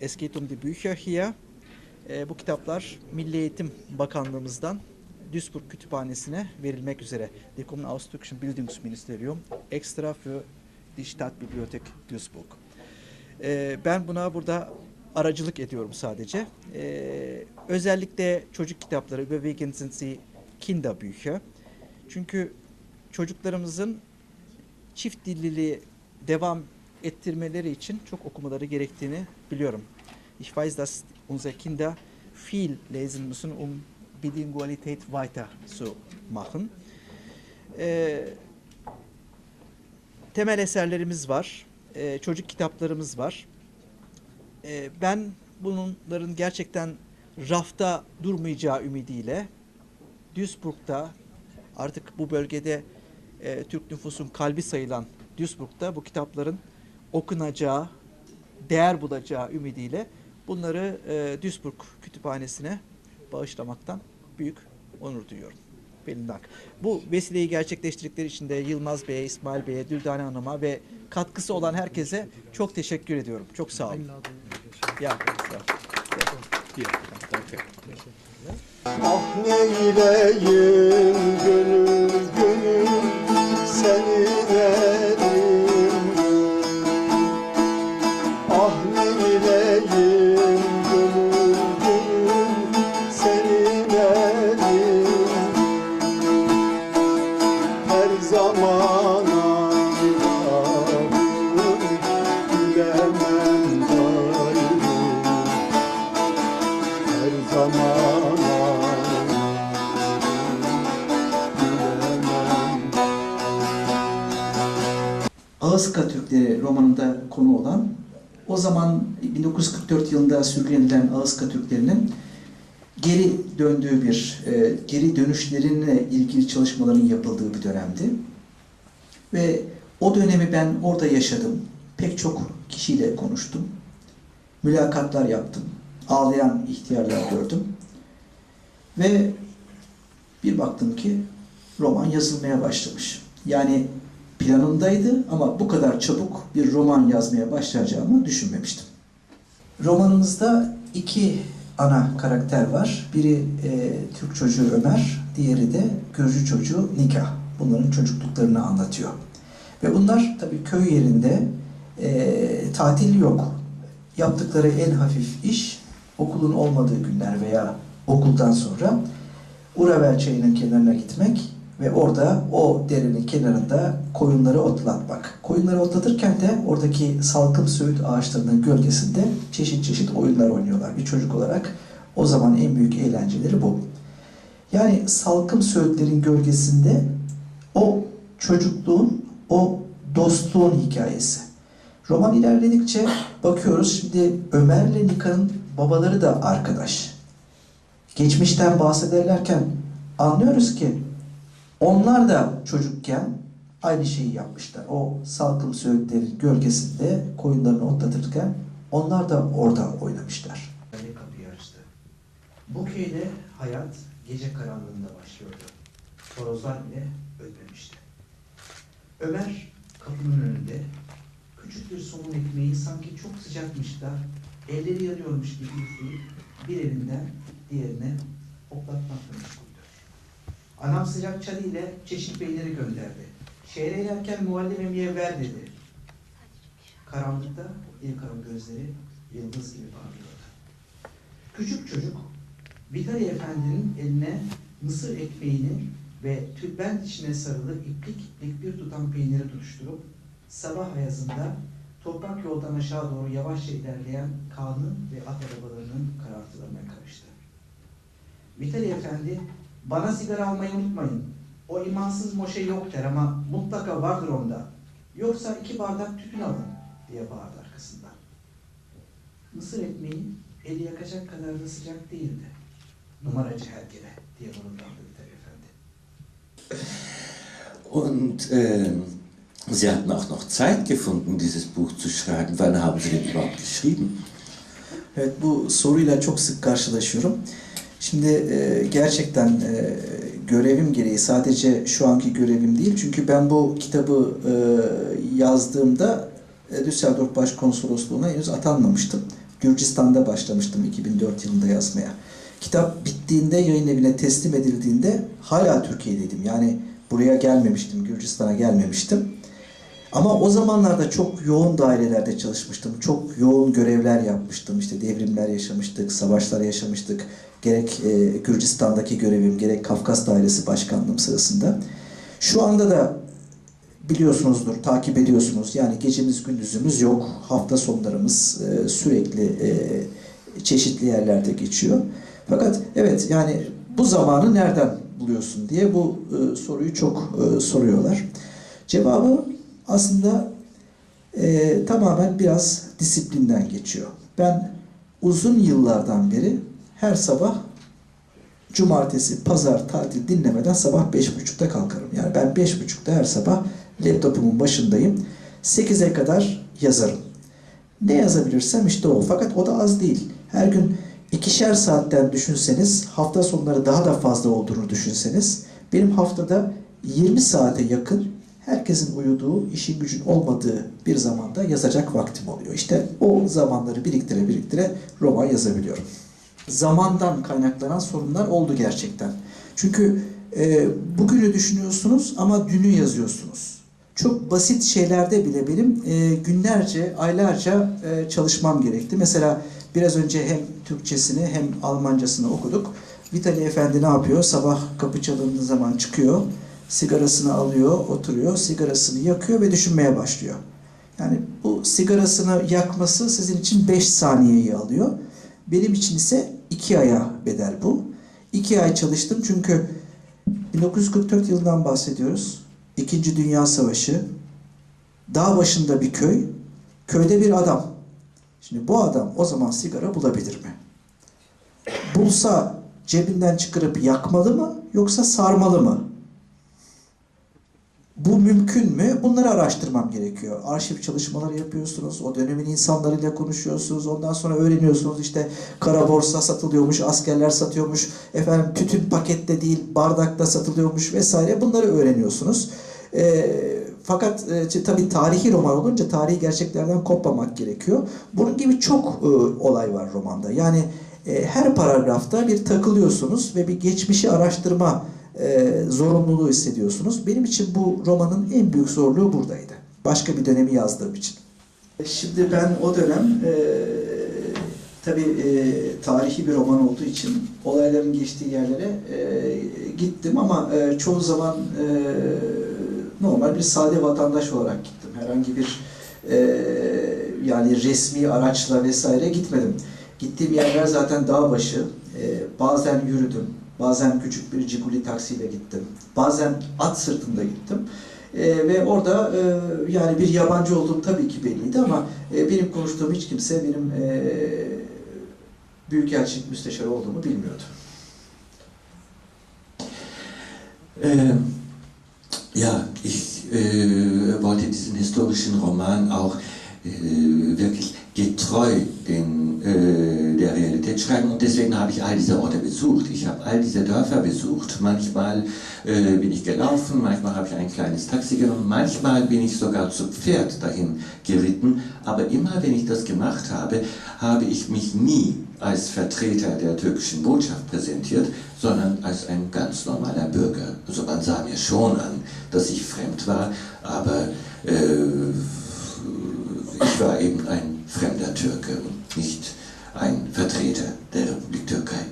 Es geht um die Bücher hier. Ee, bu kitaplar Milli Eğitim Bakanlığımızdan Duisburg Kütüphanesi'ne verilmek üzere. Die kommen aus Türkischen Bildungsministerium extra für die Stadtbibliothek Duisburg. Ee, ben buna burada aracılık ediyorum sadece. Ee, özellikle çocuk kitapları, überwiegend sind sie Kinderbücher. Çünkü çocuklarımızın çift dilliliği devam ettirmeleri için çok okumaları gerektiğini biliyorum. Ich weiß, dass unsere Kinder viel lesen müssen, um Bilingualität weiter zu machen. Ee, temel eserlerimiz var, ee, çocuk kitaplarımız var. Ee, ben bunların gerçekten rafta durmayacağı ümidiyle Duisburg'da artık bu bölgede e, Türk nüfusun kalbi sayılan Duisburg'da bu kitapların okunacağı, değer bulacağı ümidiyle bunları e, Duisburg Kütüphanesi'ne bağışlamaktan büyük onur duyuyorum. Benim Dank. Bu vesileyi gerçekleştirdikleri için de Yılmaz Bey'e, İsmail Bey'e, Dürdane Hanım'a ve katkısı olan herkese çok teşekkür ediyorum. Çok sağ olun. Ya, ya. Ah neyleyim gönül gönül senin elimde Ağızka Türkleri romanında konu olan o zaman 1944 yılında sürgülenilen Ağızka Türklerinin geri döndüğü bir, e, geri dönüşlerine ilgili çalışmaların yapıldığı bir dönemdi. Ve o dönemi ben orada yaşadım. Pek çok kişiyle konuştum. Mülakatlar yaptım. Ağlayan ihtiyarlar gördüm. Ve bir baktım ki roman yazılmaya başlamış. Yani planımdaydı ama bu kadar çabuk bir roman yazmaya başlayacağımı düşünmemiştim. Romanımızda iki ana karakter var. Biri e, Türk çocuğu Ömer, diğeri de Gürcü çocuğu Nikah. Bunların çocukluklarını anlatıyor. Ve bunlar tabii köy yerinde e, tatil yok. Yaptıkları en hafif iş okulun olmadığı günler veya okuldan sonra Uravel çayının kenarına gitmek ve orada o derenin kenarında koyunları otlatmak. Koyunları otlatırken de oradaki salkım söğüt ağaçlarının gölgesinde çeşit çeşit oyunlar oynuyorlar. Bir çocuk olarak o zaman en büyük eğlenceleri bu. Yani salkım söğütlerin gölgesinde o çocukluğun, o dostluğun hikayesi. Roman ilerledikçe bakıyoruz şimdi Ömer'le Nika'nın babaları da arkadaş. Geçmişten bahsederlerken anlıyoruz ki onlar da çocukken aynı şeyi yapmışlar. O salkım söğütlerin gölgesinde koyunlarını otlatırken onlar da orada oynamışlar. Kapı yarıştı. Bu köyde hayat gece karanlığında başlıyordu. Horozlar bile ötmemişti. Ömer kapının önünde küçük bir somun ekmeği sanki çok sıcakmış da elleri yanıyormuş gibi üfleyip bir elinden diğerine hoplatmakla meşguldü. Anam sıcak çay ile çeşit peyniri gönderdi. Şehre inerken muallime ver dedi. Karanlıkta ilk karın gözleri yıldız gibi parlıyordu. Küçük çocuk Vitali Efendi'nin eline mısır ekmeğini ve tülbent içine sarılı iplik iplik bir tutam peyniri tutuşturup sabah ayazında toprak yoldan aşağı doğru yavaşça ilerleyen Kaan'ın ve at arabalarının karartılarına karıştı. Vitali Efendi, bana sigara almayı unutmayın. O imansız moşe yok der ama mutlaka vardır onda. Yoksa iki bardak tütün alın diye bağırdı arkasından. Mısır ekmeği eli yakacak kadar da sıcak değildi. Numaracı hergele diye mırıldandı Vitali Efendi. Und ähm, Sie hatten auch noch Zeit gefunden, dieses Buch zu schreiben. Wann haben Sie denn überhaupt geschrieben? Evet bu soruyla çok sık karşılaşıyorum. Şimdi e, gerçekten e, görevim gereği sadece şu anki görevim değil. Çünkü ben bu kitabı e, yazdığımda e, Düsseldorf Başkonsolosluğu'na henüz atanmamıştım. Gürcistan'da başlamıştım 2004 yılında yazmaya. Kitap bittiğinde yayın evine teslim edildiğinde hala Türkiye'deydim. Yani buraya gelmemiştim, Gürcistan'a gelmemiştim. Ama o zamanlarda çok yoğun dairelerde çalışmıştım. Çok yoğun görevler yapmıştım. İşte devrimler yaşamıştık, savaşlar yaşamıştık. Gerek e, Gürcistan'daki görevim, gerek Kafkas Dairesi Başkanlığım sırasında. Şu anda da biliyorsunuzdur, takip ediyorsunuz. Yani gecemiz gündüzümüz yok. Hafta sonlarımız e, sürekli e, çeşitli yerlerde geçiyor. Fakat evet yani bu zamanı nereden buluyorsun diye bu e, soruyu çok e, soruyorlar. Cevabı aslında e, tamamen biraz disiplinden geçiyor. Ben uzun yıllardan beri her sabah cumartesi, pazar, tatil dinlemeden sabah beş buçukta kalkarım. Yani ben beş buçukta her sabah laptopumun başındayım. 8'e kadar yazarım. Ne yazabilirsem işte o. Fakat o da az değil. Her gün ikişer saatten düşünseniz, hafta sonları daha da fazla olduğunu düşünseniz, benim haftada 20 saate yakın herkesin uyuduğu, işin gücün olmadığı bir zamanda yazacak vaktim oluyor. İşte o zamanları biriktire biriktire roman yazabiliyorum. Zamandan kaynaklanan sorunlar oldu gerçekten. Çünkü e, bugünü düşünüyorsunuz ama dünü yazıyorsunuz. Çok basit şeylerde bile benim e, günlerce, aylarca e, çalışmam gerekti. Mesela biraz önce hem Türkçesini hem Almancasını okuduk. Vitali Efendi ne yapıyor? Sabah kapı çalındığı zaman çıkıyor, sigarasını alıyor, oturuyor, sigarasını yakıyor ve düşünmeye başlıyor. Yani bu sigarasını yakması sizin için 5 saniyeyi alıyor. Benim için ise 2 aya bedel bu. 2 ay çalıştım çünkü 1944 yılından bahsediyoruz. İkinci Dünya Savaşı. Dağ başında bir köy. Köyde bir adam. Şimdi bu adam o zaman sigara bulabilir mi? Bulsa cebinden çıkarıp yakmalı mı yoksa sarmalı mı? Bu mümkün mü? Bunları araştırmam gerekiyor. Arşiv çalışmaları yapıyorsunuz. O dönemin insanlarıyla konuşuyorsunuz. Ondan sonra öğreniyorsunuz işte kara borsa satılıyormuş, askerler satıyormuş. Efendim tütün pakette değil, bardakta satılıyormuş vesaire. Bunları öğreniyorsunuz. E, fakat e, tabii tarihi roman olunca tarihi gerçeklerden kopmamak gerekiyor. Bunun gibi çok e, olay var romanda. Yani e, her paragrafta bir takılıyorsunuz ve bir geçmişi araştırma e, zorunluluğu hissediyorsunuz. Benim için bu romanın en büyük zorluğu buradaydı. Başka bir dönemi yazdığım için. Şimdi ben o dönem e, tabii e, tarihi bir roman olduğu için olayların geçtiği yerlere e, gittim ama e, çoğu zaman e, normal bir sade vatandaş olarak gittim. Herhangi bir e, yani resmi araçla vesaire gitmedim. Gittiğim yerler zaten dağ başı. E, bazen yürüdüm. Bazen küçük bir Ciguli taksiyle gittim. Bazen at sırtında gittim. E, ve orada e, yani bir yabancı olduğum tabii ki belliydi ama e, benim konuştuğum hiç kimse benim e, Büyükelçilik müsteşarı olduğumu bilmiyordu. Äh, ja, ich äh, wollte diesen historischen Roman auch äh, wirklich getreu den, Realität schreiben und deswegen habe ich all diese Orte besucht. Ich habe all diese Dörfer besucht. Manchmal äh, bin ich gelaufen, manchmal habe ich ein kleines Taxi genommen, manchmal bin ich sogar zu Pferd dahin geritten. Aber immer wenn ich das gemacht habe, habe ich mich nie als Vertreter der türkischen Botschaft präsentiert, sondern als ein ganz normaler Bürger. Also man sah mir schon an, dass ich fremd war, aber äh, ich war eben ein fremder Türke und nicht ein Vertreter der Republik Türkei.